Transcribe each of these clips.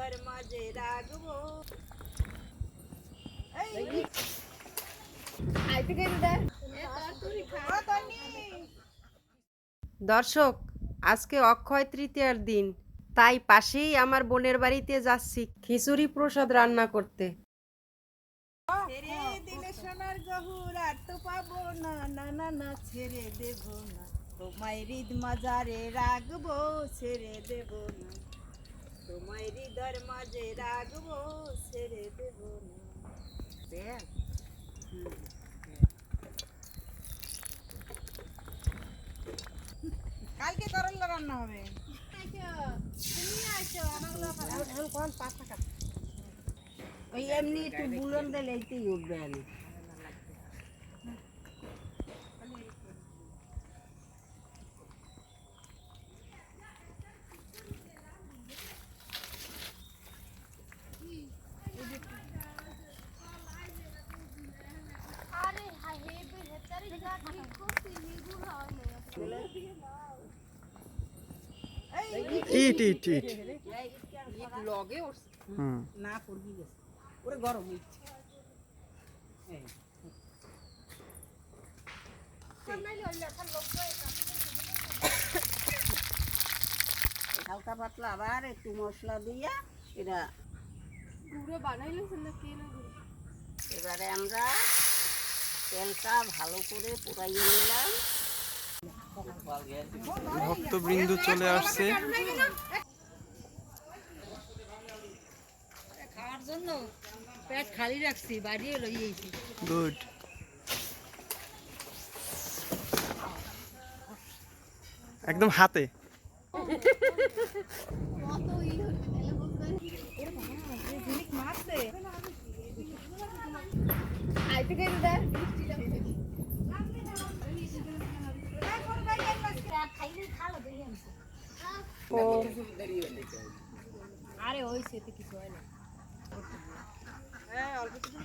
হৃদয়ের মাঝে রাখব দর্শক আজকে অক্ষয় তৃতীয়ার দিন। তাই পাশেই আমার বোনের বাড়িতে যাচ্ছি খিচুড়ি প্রসাদ রান্না করতে। ছেড়ে সোনার গহুর তো পাবো না না না না ছেড়ে দেব না। তোমায় হৃদ মাজারে রাখব ছেড়ে দেব না। হৃদয়ের মাঝে রাখব ছেড়ে দেব না। কালকে করল্লা রান্না হবে। ওই এমনি একটু বুলন দিলে এইতেই উঠবে না ইট ইট ইট। লগে না পড়বি ওরে গরম হালকা পাতলা আবার একটু মশলা দিয়া এটা গুঁড়ো বানাইলে এবারে আমরা তেলটা ভালো করে পুরাইয়ে নিলাম। ভক্তবৃন্দ চলে আসছে। খাওয়ার জন্য পেট খালি রাখছি বাড়িয়ে লইয়েছি গুড একদম হাতে। কত ই হচ্ছে মারছে। আরে ওই সেতে কিছু হয় না। হ্যাঁ অল্প কিছু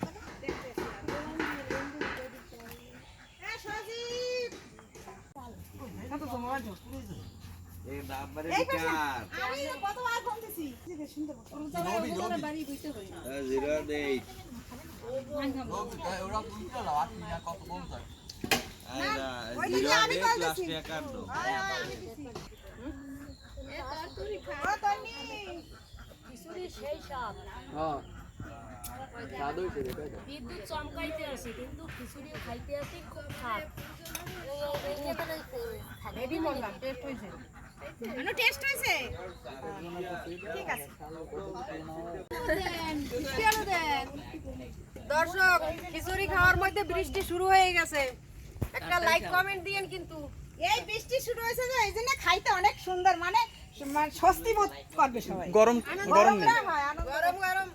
হ্যাঁ বিদ্যুৎ চমকাইতে আছে কিন্তু খিচুড়ি খাইতে আছে খুব খাপ হেভি মজা টেস্ট হয়েছে আনো টেস্ট ঠিক আছে দর্শক খিচুড়ি খাওয়ার মধ্যে বৃষ্টি শুরু হয়ে গেছে। একটা লাইক কমেন্ট দিয়েন কিন্তু। এই বৃষ্টি শুরু হয়েছে যে এই জন্য খাইতে অনেক সুন্দর মানে মানে স্বস্তি বোধ করবে সবাই। গরম গরম নেই গরম গরম।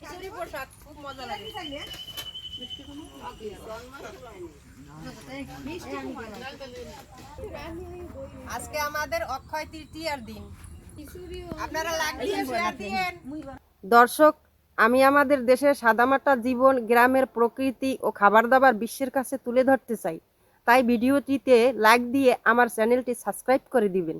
খিচুড়ি প্রসাদ খুব মজা লাগে। আজকে আমাদের অক্ষয় তৃতীয়ার দিন। আপনারা লাইক দিয়ে শেয়ার দিয়েন। দর্শক আমি আমাদের দেশের সাদামাটা জীবন, গ্রামের প্রকৃতি ও খাবার দাবার বিশ্বের কাছে তুলে ধরতে চাই। তাই ভিডিওটিতে লাইক দিয়ে আমার চ্যানেলটি সাবস্ক্রাইব করে দিবেন।